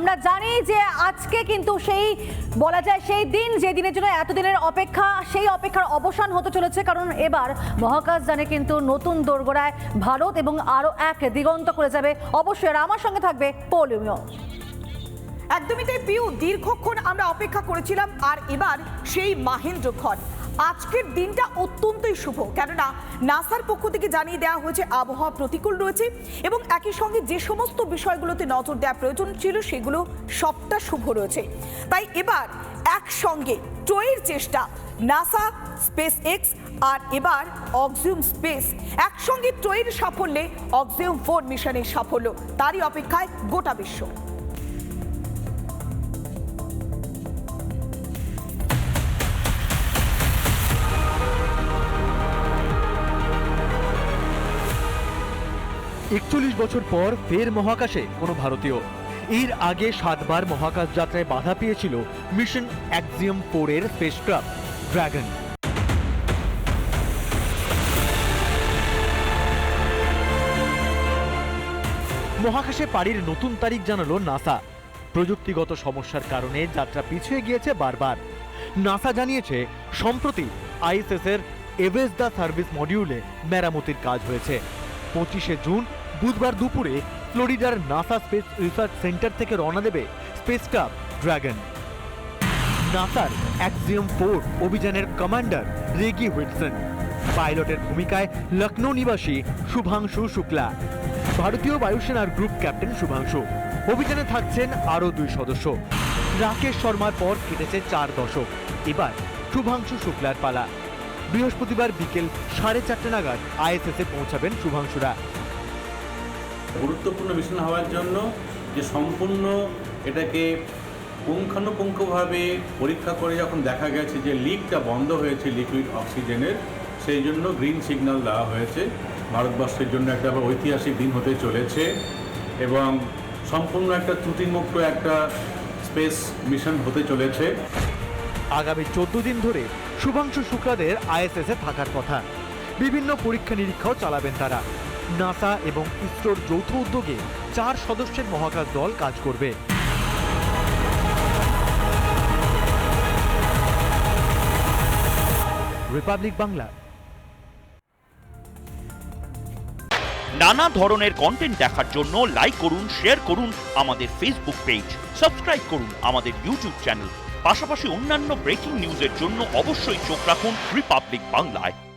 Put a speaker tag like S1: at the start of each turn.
S1: আমরা জানি যে আজকে কিন্তু সেই, বলা যায় সেই দিন, যে দিনের জন্য এতদিনের অপেক্ষা, সেই অপেক্ষার অবসান হতে চলেছে। কারণ এবার মহাকাশ জানে কিন্তু নতুন দোরগোড়ায় ভারত এবং আরও এক দিগন্ত করে যাবে। অবশ্যই আর আমার সঙ্গে থাকবে পৌলিমিও
S2: একদমই তাই, পিউ, দীর্ঘক্ষণ আমরা অপেক্ষা করেছিলাম, আর এবার সেই মাহেন্দ্র মাহেন্দ্রক্ষণ আজকের দিনটা অত্যন্তই শুভ, কেননা নাসার পক্ষ থেকে জানিয়ে দেওয়া হয়েছে, আবহাওয়া প্রতিকূল রয়েছে এবং একই সঙ্গে যে সমস্ত বিষয়গুলোতে নজর দেওয়া প্রয়োজন ছিল, সেগুলো সবটা শুভ রয়েছে। তাই এবার একসঙ্গে ট্রয়ের চেষ্টা, নাসা স্পেস এক্স আর এবার অক্সিউম স্পেস। একসঙ্গে ট্রয়ের সাফল্যে অক্সিউম ফোর মিশনের সাফল্য, তারই অপেক্ষায় গোটা বিশ্ব।
S3: একচল্লিশ বছর পর ফের মহাকাশে কোনো ভারতীয়। এর আগে সাতবার মহাকাশ যাত্রায় বাধা পেয়েছিল মিশন অ্যাক্সিয়াম ফোরের স্পেসক্রাফট ড্রাগন মহাকাশে পাড়ির নতুন তারিখ জানালো নাসা প্রযুক্তিগত সমস্যার কারণে যাত্রা পিছিয়ে গিয়েছে বারবার। নাসা জানিয়েছে, সম্প্রতি আইএসএস এর এভেস দ্য সার্ভিস মডিউলে মেরামতির কাজ হয়েছে। পঁচিশে জুন বুধবার দুপুরে ফ্লোরিডার নাসা স্পেস রিসার্চ সেন্টার থেকে রওনা দেবে স্পেসক্রাফট ড্রাগন। নাসার অ্যাক্সিয়াম ফোর অভিযানের কমান্ডার রেগি হুইটসন পাইলটের ভূমিকায় লখনৌ নিবাসী শুভাংশু শুক্লা। ভারতীয় বায়ুসেনার গ্রুপ ক্যাপ্টেন শুভাংশু। অভিযানে থাকছেন আরও দুই সদস্য। রাকেশ শর্মার পর কেটেছে চার দশক। এবার শুভাংশু শুক্লার পালা। বৃহস্পতিবার বিকেল সাড়ে চারটে নাগাদ আইএসএসে পৌঁছাবেন শুভাংশুরা।
S4: গুরুত্বপূর্ণ মিশন হওয়ার জন্য যে সম্পূর্ণ এটাকে পুঙ্খানুপুঙ্খভাবে পরীক্ষা করে যখন দেখা গেছে যে লিকটা বন্ধ হয়েছে লিকুইড অক্সিজেনের, সেই জন্য গ্রিন সিগন্যাল দেওয়া হয়েছে। ভারতবর্ষের জন্য একটা ঐতিহাসিক দিন হতে চলেছে এবং সম্পূর্ণ একটা ত্রুটিমুক্ত একটা স্পেস মিশন হতে চলেছে।
S3: আগামী চোদ্দ দিন ধরে শুভাংশু শুক্লাদের আইএসএসে থাকার কথা। বিভিন্ন পরীক্ষা নিরীক্ষাও চালাবেন তারা। নাসা এবং ইসরোর যৌথ উদ্যোগে চার সদস্যের মহাকাশ দল কাজ করবে। রিপাবলিক বাংলা।
S5: নানা ধরনের কন্টেন্ট দেখার জন্য লাইক করুন শেয়ার করুন আমাদের ফেসবুক পেজ সাবস্ক্রাইব করুন আমাদের ইউটিউব চ্যানেল পাশাপাশি অন্যান্য ব্রেকিং নিউজের জন্য অবশ্যই চোখ রাখুন রিপাবলিক বাংলায়